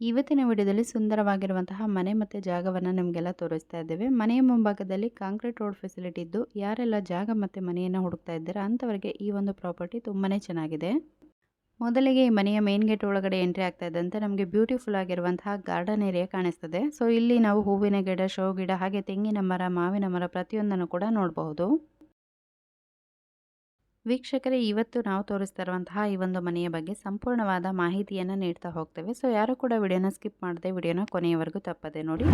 ಇವತ್ತಿನ ವಿಡಿಯೋದಲ್ಲಿ ಸುಂದರವಾಗಿರುವಂತಹ ಮನೆ ಮತ್ತು ಜಾಗವನ್ನು ನಿಮಗೆಲ್ಲ ತೋರಿಸ್ತಾ ಇದ್ದೇವೆ. ಮನೆಯ ಮುಂಭಾಗದಲ್ಲಿ ಕಾಂಕ್ರೀಟ್ ರೋಡ್ ಫೆಸಿಲಿಟಿ ಇದ್ದು, ಯಾರೆಲ್ಲ ಜಾಗ ಮತ್ತು ಮನೆಯನ್ನು ಹುಡುಕ್ತಾ ಇದ್ದೀರಾ ಅಂಥವರಿಗೆ ಈ ಒಂದು ಪ್ರಾಪರ್ಟಿ ತುಂಬಾ ಚೆನ್ನಾಗಿದೆ. ಮೊದಲಿಗೆ ಈ ಮನೆಯ ಮೇನ್ ಗೇಟ್ ಒಳಗಡೆ ಎಂಟ್ರಿ ಆಗ್ತಾ ಇದ್ದಂತೆ ನಮಗೆ ಬ್ಯೂಟಿಫುಲ್ ಆಗಿರುವಂತಹ ಗಾರ್ಡನ್ ಏರಿಯಾ ಕಾಣಿಸ್ತದೆ. ಸೊ ಇಲ್ಲಿ ನಾವು ಹೂವಿನ ಗಿಡ, ಶೋ ಗಿಡ ಹಾಗೆ ತೆಂಗಿನ ಮರ, ಮಾವಿನ ಮರ ಪ್ರತಿಯೊಂದನ್ನು ಕೂಡ ನೋಡಬಹುದು. ವೀಕ್ಷಕರೇ, ಇವತ್ತು ನಾವು ತೋರಿಸ್ತಾ ಇರುವಂತಹ ಈ ಒಂದು ಮನೆಯ ಬಗ್ಗೆ ಸಂಪೂರ್ಣವಾದ ಮಾಹಿತಿಯನ್ನು ನೀಡ್ತಾ ಹೋಗ್ತೇವೆ. ಸೊ ಯಾರು ಕೂಡ ವಿಡಿಯೋನ ಸ್ಕಿಪ್ ಮಾಡದೆ ವಿಡಿಯೋನ ಕೊನೆಯವರೆಗೂ ತಪ್ಪದೆ ನೋಡಿ.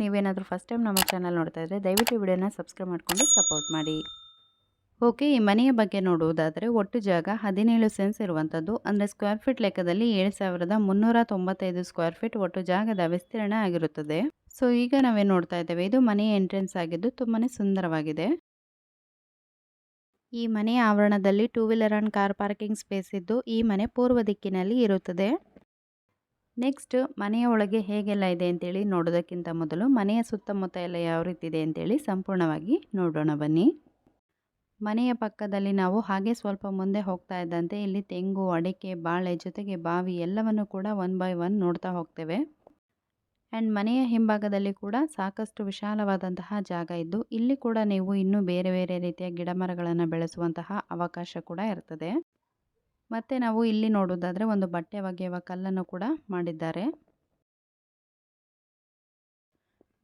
ನೀವೇನಾದರೂ ಫಸ್ಟ್ ಟೈಮ್ ನಮ್ಮ ಚಾನಲ್ ನೋಡ್ತಾ ಇದ್ದರೆ ದಯವಿಟ್ಟು ವಿಡಿಯೋನ ಸಬ್ಸ್ಕ್ರೈಬ್ ಮಾಡಿಕೊಂಡು ಸಪೋರ್ಟ್ ಮಾಡಿ. ಓಕೆ ಈ ಮನೆಯ ಬಗ್ಗೆ ನೋಡುವುದಾದರೆ ಒಟ್ಟು ಜಾಗ ಹದಿನೇಳು ಸೆನ್ಸ್ ಇರುವಂಥದ್ದು ಅಂದರೆ ಸ್ಕ್ವೇರ್ ಫೀಟ್ ಲೆಕ್ಕದಲ್ಲಿ ಏಳು ಸಾವಿರದ ಮುನ್ನೂರ ತೊಂಬತ್ತೈದು ಸ್ಕ್ವೇರ್ ಫೀಟ್ ಒಟ್ಟು ಜಾಗದ ವಿಸ್ತೀರ್ಣ ಆಗಿರುತ್ತದೆ. ಸೊ ಈಗ ನಾವೇನು ನೋಡ್ತಾ ಇದ್ದೇವೆ, ಇದು ಮನೆಯ ಎಂಟ್ರೆನ್ಸ್ ಆಗಿದ್ದು ತುಂಬಾ ಸುಂದರವಾಗಿದೆ. ಈ ಮನೆಯ ಆವರಣದಲ್ಲಿ two wheeler and car parking space ಇದ್ದು, ಈ ಮನೆ ಪೂರ್ವ ದಿಕ್ಕಿನಲ್ಲಿ ಇರುತ್ತದೆ. ನೆಕ್ಸ್ಟ್ ಮನೆಯ ಒಳಗೆ ಹೇಗೆಲ್ಲ ಇದೆ ಅಂತೇಳಿ ನೋಡೋದಕ್ಕಿಂತ ಮೊದಲು, ಮನೆಯ ಸುತ್ತಮುತ್ತ ಎಲ್ಲ ಯಾವ ರೀತಿ ಇದೆ ಅಂತೇಳಿ ಸಂಪೂರ್ಣವಾಗಿ ನೋಡೋಣ ಬನ್ನಿ. ಮನೆಯ ಪಕ್ಕದಲ್ಲಿ ನಾವು ಹಾಗೆ ಸ್ವಲ್ಪ ಮುಂದೆ ಹೋಗ್ತಾ ಇದ್ದಂತೆ ಇಲ್ಲಿ ತೆಂಗು, ಅಡಿಕೆ, ಬಾಳೆ ಜೊತೆಗೆ ಬಾವಿ ಎಲ್ಲವನ್ನು ಕೂಡ ಒನ್ ಬೈ ಒನ್ ನೋಡ್ತಾ ಹೋಗ್ತೇವೆ. ಆ್ಯಂಡ್ ಮನೆಯ ಹಿಂಭಾಗದಲ್ಲಿ ಕೂಡ ಸಾಕಷ್ಟು ವಿಶಾಲವಾದಂತಹ ಜಾಗ ಇದ್ದು, ಇಲ್ಲಿ ಕೂಡ ನೀವು ಇನ್ನೂ ಬೇರೆ ಬೇರೆ ರೀತಿಯ ಗಿಡ ಮರಗಳನ್ನು ಬೆಳೆಸುವಂತಹ ಅವಕಾಶ ಕೂಡ ಇರ್ತದೆ. ಮತ್ತು ನಾವು ಇಲ್ಲಿ ನೋಡೋದಾದರೆ ಒಂದು ಬಟ್ಟೆ ಒಗೆಯುವ ಕಲ್ಲನ್ನು ಕೂಡ ಮಾಡಿದ್ದಾರೆ.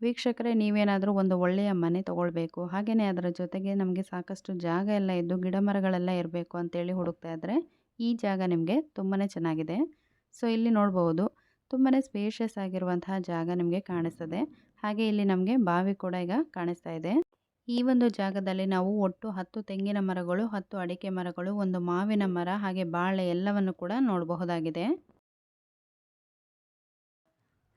ವೀಕ್ಷಕರೇ, ನೀವೇನಾದರೂ ಒಂದು ಒಳ್ಳೆಯ ಮನೆ ತೊಗೊಳ್ಬೇಕು ಹಾಗೆಯೇ ಅದರ ಜೊತೆಗೆ ನಮಗೆ ಸಾಕಷ್ಟು ಜಾಗ ಎಲ್ಲ ಇದ್ದು ಗಿಡ ಮರಗಳೆಲ್ಲ ಇರಬೇಕು ಅಂತೇಳಿ ಹುಡುಕ್ತಾ ಇದ್ದರೆ ಈ ಜಾಗ ನಿಮಗೆ ತುಂಬಾ ಚೆನ್ನಾಗಿದೆ. ಸೊ, ಇಲ್ಲಿ ನೋಡ್ಬೋದು ತುಂಬಾ ಸ್ಪೇಷಿಯಸ್ ಆಗಿರುವಂತಹ ಜಾಗ ನಿಮಗೆ ಕಾಣಿಸ್ತದೆ. ಹಾಗೆ ಇಲ್ಲಿ ನಮಗೆ ಬಾವಿ ಕೂಡ ಈಗ ಕಾಣಿಸ್ತಾ ಇದೆ. ಈ ಒಂದು ಜಾಗದಲ್ಲಿ ನಾವು ಒಟ್ಟು ಹತ್ತು ತೆಂಗಿನ ಮರಗಳು, ಹತ್ತು ಅಡಿಕೆ ಮರಗಳು, ಒಂದು ಮಾವಿನ ಮರ, ಹಾಗೆ ಬಾಳೆ ಎಲ್ಲವನ್ನು ಕೂಡ ನೋಡಬಹುದಾಗಿದೆ.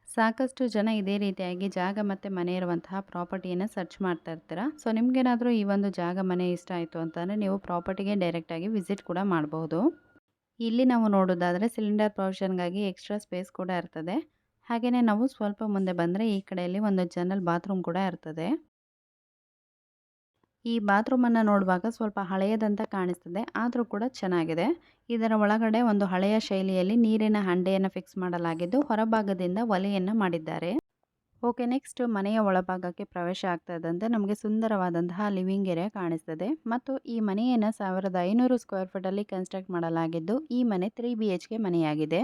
ಸಾಕಷ್ಟು ಜನ ಇದೇ ರೀತಿಯಾಗಿ ಜಾಗ ಮತ್ತು ಮನೆ ಇರುವಂತಹ ಪ್ರಾಪರ್ಟಿಯನ್ನು ಸರ್ಚ್ ಮಾಡ್ತಾ ಇರ್ತೀರ? ಸೊ, ನಿಮಗೇನಾದರೂ ಈ ಒಂದು ಜಾಗ ಮನೆ ಇಷ್ಟ ಆಯಿತು ಅಂತಂದರೆ ನೀವು ಪ್ರಾಪರ್ಟಿಗೆ ಡೈರೆಕ್ಟಾಗಿ ವಿಸಿಟ್ ಕೂಡ ಮಾಡಬಹುದು. ಇಲ್ಲಿ ನಾವು ನೋಡೋದಾದರೆ ಸಿಲಿಂಡರ್ ಪ್ರೊವಿಷನ್ಗಾಗಿ ಎಕ್ಸ್ಟ್ರಾ ಸ್ಪೇಸ್ ಕೂಡ ಇರ್ತದೆ. ಹಾಗೆಯೇ ನಾವು ಸ್ವಲ್ಪ ಮುಂದೆ ಬಂದರೆ ಈ ಕಡೆಯಲ್ಲಿ ಒಂದು ಜನರಲ್ ಬಾತ್ರೂಮ್ ಕೂಡ ಇರ್ತದೆ. ಈ ಬಾತ್ರೂಮನ್ನು ನೋಡುವಾಗ ಸ್ವಲ್ಪ ಹಳೆಯದಂತ ಕಾಣಿಸ್ತದೆ, ಆದರೂ ಕೂಡ ಚೆನ್ನಾಗಿದೆ. ಇದರ ಒಳಗಡೆ ಒಂದು ಹಳೆಯ ಶೈಲಿಯಲ್ಲಿ ನೀರಿನ ಹಂಡೆಯನ್ನು ಫಿಕ್ಸ್ ಮಾಡಲಾಗಿದ್ದು ಹೊರಭಾಗದಿಂದ ಒಲೆಯನ್ನು ಮಾಡಿದ್ದಾರೆ. ಓಕೆ, ನೆಕ್ಸ್ಟ್ ಮನೆಯ ಒಳಭಾಗಕ್ಕೆ ಪ್ರವೇಶ ಆಗ್ತಾ ಇದ್ದಂತೆ ನಮಗೆ ಸುಂದರವಾದಂತಹ ಲಿವಿಂಗ್ ಏರಿಯಾ ಕಾಣಿಸ್ತದೆ. ಮತ್ತು ಈ ಮನೆಯನ್ನು ಸಾವಿರದ ಐನೂರು ಸ್ಕ್ವೇರ್ ಫೀಟಲ್ಲಿ ಕನ್ಸ್ಟ್ರಕ್ಟ್ ಮಾಡಲಾಗಿದ್ದು, ಈ ಮನೆ ತ್ರೀ ಬಿ ಎಚ್ ಕೆ ಮನೆಯಾಗಿದೆ.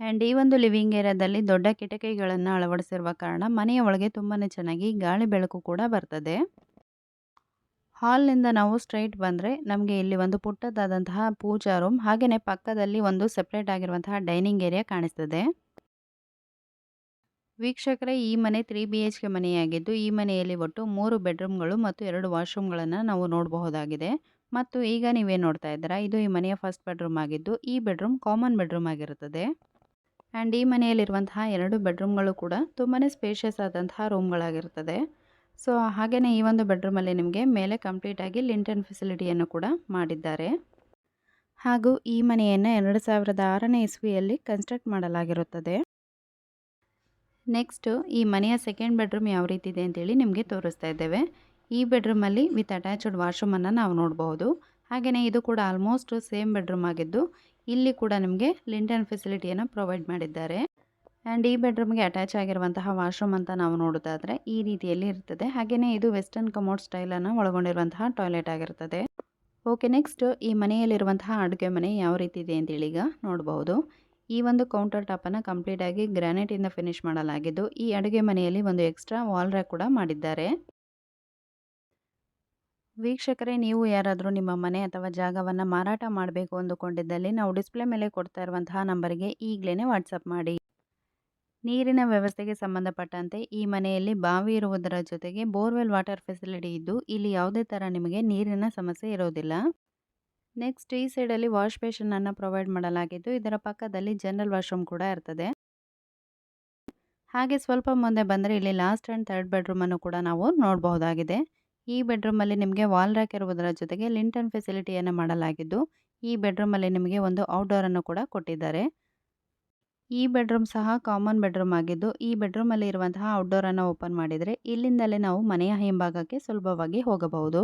ಆ್ಯಂಡ್ ಈ ಒಂದು ಲಿವಿಂಗ್ ಏರಿಯಾದಲ್ಲಿ ದೊಡ್ಡ ಕಿಟಕಿಗಳನ್ನು ಅಳವಡಿಸಿರುವ ಕಾರಣ ಮನೆಯ ಒಳಗೆ ತುಂಬಾ ಚೆನ್ನಾಗಿ ಗಾಳಿ ಬೆಳಕು ಕೂಡ ಬರ್ತದೆ. ಹಾಲ್ನಿಂದ ನಾವು ಸ್ಟ್ರೈಟ್ ಬಂದರೆ ನಮಗೆ ಇಲ್ಲಿ ಒಂದು ಪುಟ್ಟದಾದಂತಹ ಪೂಜಾ ರೂಮ್ ಹಾಗೆಯೇ ಪಕ್ಕದಲ್ಲಿ ಒಂದು ಸೆಪ್ರೇಟ್ ಆಗಿರುವಂತಹ ಡೈನಿಂಗ್ ಏರಿಯಾ ಕಾಣಿಸ್ತದೆ. ವೀಕ್ಷಕರೇ, ಈ ಮನೆ ತ್ರೀ ಬಿ ಎಚ್ ಕೆ ಮನೆಯಾಗಿದ್ದು, ಈ ಮನೆಯಲ್ಲಿ ಒಟ್ಟು ಮೂರು ಬೆಡ್ರೂಮ್ಗಳು ಮತ್ತು ಎರಡು ವಾಶ್ರೂಮ್ಗಳನ್ನು ನಾವು ನೋಡಬಹುದಾಗಿದೆ. ಮತ್ತು ಈಗ ನೀವೇ ನೋಡ್ತಾ ಇದ್ದೀರಾ? ಇದು ಈ ಮನೆಯ ಫಸ್ಟ್ ಬೆಡ್ರೂಮ್ ಆಗಿದ್ದು, ಈ ಬೆಡ್ರೂಮ್ ಕಾಮನ್ ಬೆಡ್ರೂಮ್ ಆಗಿರುತ್ತದೆ. ಆ್ಯಂಡ್ ಈ ಮನೆಯಲ್ಲಿರುವಂತಹ ಎರಡು ಬೆಡ್ರೂಮ್ಗಳು ಕೂಡ ತುಂಬಾ ಸ್ಪೇಷಿಯಸ್ ಆದಂತಹ ರೂಮ್ಗಳಾಗಿರ್ತದೆ ಸೊ ಹಾಗೆಯೇ ಈ ಒಂದು ಬೆಡ್ರೂಮಲ್ಲಿ ನಿಮಗೆ ಮೇಲೆ ಕಂಪ್ಲೀಟಾಗಿ ಲಿಂಟನ್ ಫೆಸಿಲಿಟಿಯನ್ನು ಕೂಡ ಮಾಡಿದ್ದಾರೆ. ಹಾಗೂ ಈ ಮನೆಯನ್ನು ಎರಡು ಸಾವಿರದ ಆರನೇ ಇಸ್ವಿಯಲ್ಲಿ ಕನ್ಸ್ಟ್ರಕ್ಟ್ ಮಾಡಲಾಗಿರುತ್ತದೆ. ನೆಕ್ಸ್ಟು ಈ ಮನೆಯ ಸೆಕೆಂಡ್ ಬೆಡ್ರೂಮ್ ಯಾವ ರೀತಿ ಇದೆ ಅಂತೇಳಿ ನಿಮಗೆ ತೋರಿಸ್ತಾ ಇದ್ದೇವೆ. ಈ ಬೆಡ್ರೂಮಲ್ಲಿ ವಿತ್ ಅಟ್ಯಾಚ್ಡ್ ವಾಶ್ರೂಮನ್ನು ನಾವು ನೋಡಬಹುದು. ಹಾಗೆಯೇ ಇದು ಕೂಡ ಆಲ್ಮೋಸ್ಟ್ ಸೇಮ್ ಬೆಡ್ರೂಮ್ ಆಗಿದ್ದು, ಇಲ್ಲಿ ಕೂಡ ನಿಮಗೆ ಲಿಂಟನ್ ಫೆಸಿಲಿಟಿಯನ್ನು ಪ್ರೊವೈಡ್ ಮಾಡಿದ್ದಾರೆ. ಆ್ಯಂಡ್ ಈ ಬೆಡ್ರೂಮ್ಗೆ ಅಟ್ಯಾಚ್ ಆಗಿರುವಂತಹ ವಾಶ್ರೂಮ್ ಅಂತ ನಾವು ನೋಡೋದಾದರೆ ಈ ರೀತಿಯಲ್ಲಿ ಇರ್ತದೆ. ಹಾಗೆಯೇ ಇದು ವೆಸ್ಟರ್ನ್ ಕಮೋಡ್ ಸ್ಟೈಲನ್ನು ಒಳಗೊಂಡಿರುವಂತಹ ಟಾಯ್ಲೆಟ್ ಆಗಿರ್ತದೆ. ಓಕೆ ನೆಕ್ಸ್ಟ್ ಈ ಮನೆಯಲ್ಲಿರುವಂತಹ ಅಡುಗೆ ಮನೆ ಯಾವ ರೀತಿ ಇದೆ ಅಂತೇಳಿ ಈಗ ನೋಡಬಹುದು. ಈ ಒಂದು ಕೌಂಟರ್ ಟಾಪನ್ನು ಕಂಪ್ಲೀಟಾಗಿ ಗ್ರಾನೈಟಿಂದ ಫಿನಿಶ್ ಮಾಡಲಾಗಿದ್ದು, ಈ ಅಡುಗೆ ಮನೆಯಲ್ಲಿ ಒಂದು ಎಕ್ಸ್ಟ್ರಾ ವಾಲ್ ರ್ಯಾಕ್ ಕೂಡ ಮಾಡಿದ್ದಾರೆ. ವೀಕ್ಷಕರೇ, ನೀವು ಯಾರಾದರೂ ನಿಮ್ಮ ಮನೆ ಅಥವಾ ಜಾಗವನ್ನು ಮಾರಾಟ ಮಾಡಬೇಕು ಅಂದುಕೊಂಡಿದ್ದಲ್ಲಿ, ನಾವು ಡಿಸ್ಪ್ಲೇ ಮೇಲೆ ಕೊಡ್ತಾ ಇರುವಂತಹ ನಂಬರಿಗೆ ಈಗಲೇ ವಾಟ್ಸಪ್ ಮಾಡಿ. ನೀರಿನ ವ್ಯವಸ್ಥೆಗೆ ಸಂಬಂಧಪಟ್ಟಂತೆ ಈ ಮನೆಯಲ್ಲಿ ಬಾವಿ ಇರುವುದರ ಜೊತೆಗೆ ಬೋರ್ವೆಲ್ ವಾಟರ್ ಫೆಸಿಲಿಟಿ ಇದ್ದು, ಇಲ್ಲಿ ಯಾವುದೇ ಥರ ನಿಮಗೆ ನೀರಿನ ಸಮಸ್ಯೆ ಇರೋದಿಲ್ಲ. ನೆಕ್ಸ್ಟ್ ಈ ಸೈಡಲ್ಲಿ ವಾಶ್ ಬೇಷನನ್ನು ಪ್ರೊವೈಡ್ ಮಾಡಲಾಗಿದ್ದು, ಇದರ ಪಕ್ಕದಲ್ಲಿ ಜನರಲ್ ವಾಶ್ರೂಮ್ ಕೂಡ ಇರ್ತದೆ. ಹಾಗೆ ಸ್ವಲ್ಪ ಮುಂದೆ ಬಂದರೆ ಇಲ್ಲಿ ಲಾಸ್ಟ್ ಆ್ಯಂಡ್ ಥರ್ಡ್ ಬೆಡ್ರೂಮನ್ನು ಕೂಡ ನಾವು ನೋಡಬಹುದಾಗಿದೆ. ಈ ಬೆಡ್ರೂಮಲ್ಲಿ ನಿಮಗೆ ವಾಲ್ ರ್ಯಾಕ್ ಇರುವುದರ ಜೊತೆಗೆ ಲಿಂಟನ್ ಫೆಸಿಲಿಟಿಯನ್ನು ಮಾಡಲಾಗಿದ್ದು, ಈ ಬೆಡ್ರೂಮಲ್ಲಿ ನಿಮಗೆ ಒಂದು ಔಟ್ಡೋರನ್ನು ಕೂಡ ಕೊಟ್ಟಿದ್ದಾರೆ. ಈ ಬೆಡ್ರೂಮ್ ಸಹ ಕಾಮನ್ ಬೆಡ್ರೂಮ್ ಆಗಿದ್ದು, ಈ ಬೆಡ್ರೂಮಲ್ಲಿ ಇರುವಂತಹ ಔಟ್ಡೋರನ್ನು ಓಪನ್ ಮಾಡಿದರೆ ಇಲ್ಲಿಂದಲೇ ನಾವು ಮನೆಯ ಹಿಂಭಾಗಕ್ಕೆ ಸುಲಭವಾಗಿ ಹೋಗಬಹುದು.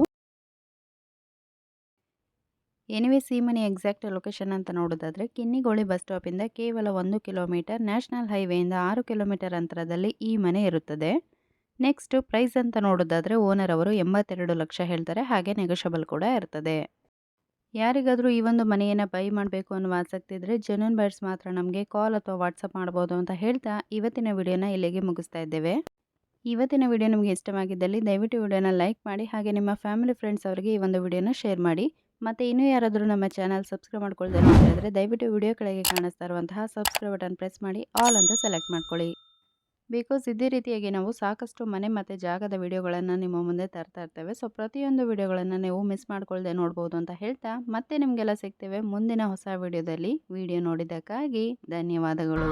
ಎನಿವೇಸ್ ಈ ಎಕ್ಸಾಕ್ಟ್ ಲೊಕೇಶನ್ ಅಂತ ನೋಡೋದಾದರೆ ಕಿನ್ನಿಗೋಳಿ ಬಸ್ ಸ್ಟಾಪಿಂದ ಕೇವಲ ಒಂದು ಕಿಲೋಮೀಟರ್ ನ್ಯಾಷನಲ್ ಹೈವೇಯಿಂದ ಆರು ಕಿಲೋಮೀಟರ್ ಅಂತರದಲ್ಲಿ ಈ ಮನೆ ಇರುತ್ತದೆ. ನೆಕ್ಸ್ಟ್ ಪ್ರೈಸ್ ಅಂತ ನೋಡೋದಾದರೆ ಓನರ್ ಅವರು ಎಂಬತ್ತೆರಡು ಲಕ್ಷ ಹೇಳ್ತಾರೆ, ಹಾಗೆ ನೆಗೋಷಬಲ್ ಕೂಡ ಇರ್ತದೆ. ಯಾರಿಗಾದರೂ ಈ ಒಂದು ಮನೆಯನ್ನು ಬೈ ಮಾಡಬೇಕು ಅನ್ನೋ ಆಸಕ್ತಿ ಇದ್ದರೆ ಜನೂನ್ ಬೈಟ್ಸ್ ಮಾತ್ರ ನಮಗೆ ಕಾಲ್ ಅಥವಾ ವಾಟ್ಸಪ್ ಮಾಡ್ಬೋದು ಅಂತ ಹೇಳ್ತಾ ಇವತ್ತಿನ ವಿಡಿಯೋನ ಇಲ್ಲಿಗೆ ಮುಗಿಸ್ತಾ ಇದ್ದೇವೆ. ಇವತ್ತಿನ ವಿಡಿಯೋ ನಿಮಗೆ ಇಷ್ಟವಾಗಿದ್ದಲ್ಲಿ ದಯವಿಟ್ಟು ವಿಡಿಯೋನ ಲೈಕ್ ಮಾಡಿ, ಹಾಗೆ ನಿಮ್ಮ ಫ್ಯಾಮಿಲಿ ಫ್ರೆಂಡ್ಸ್ ಅವರಿಗೆ ಈ ಒಂದು ವಿಡಿಯೋನ ಶೇರ್ ಮಾಡಿ. ಮತ್ತು ಇನ್ನೂ ಯಾರಾದರೂ ನಮ್ಮ ಚಾನಲ್ ಸಬ್ಸ್ಕ್ರೈಬ್ ಮಾಡ್ಕೊಳ್ದೆ ಇದ್ದರೆ ದಯವಿಟ್ಟು ವಿಡಿಯೋ ಕೆಳಗೆ ಕಾಣಿಸ್ತಾ ಇರುವಂತಹ ಸಬ್ಸ್ಕ್ರೈಬ್ ಬಟನ್ ಪ್ರೆಸ್ ಮಾಡಿ ಆಲ್ ಅಂತ ಸೆಲೆಕ್ಟ್ ಮಾಡ್ಕೊಳ್ಳಿ. ಬಿಕಾಸ್ ಇದೇ ರೀತಿಯಾಗಿ ನಾವು ಸಾಕಷ್ಟು ಮನೆ ಮತ್ತು ಜಾಗದ ವಿಡಿಯೋಗಳನ್ನು ನಿಮ್ಮ ಮುಂದೆ ತರ್ತಾ ಇರ್ತೇವೆ. ಸೊ ಪ್ರತಿಯೊಂದು ವಿಡಿಯೋಗಳನ್ನು ನೀವು ಮಿಸ್ ಮಾಡ್ಕೊಳ್ದೆ ನೋಡ್ಬೋದು ಅಂತ ಹೇಳ್ತಾ, ಮತ್ತೆ ನಿಮಗೆಲ್ಲ ಸಿಗ್ತೇವೆ ಮುಂದಿನ ಹೊಸ ವಿಡಿಯೋದಲ್ಲಿ. ವಿಡಿಯೋ ನೋಡಿದ್ದಕ್ಕಾಗಿ ಧನ್ಯವಾದಗಳು.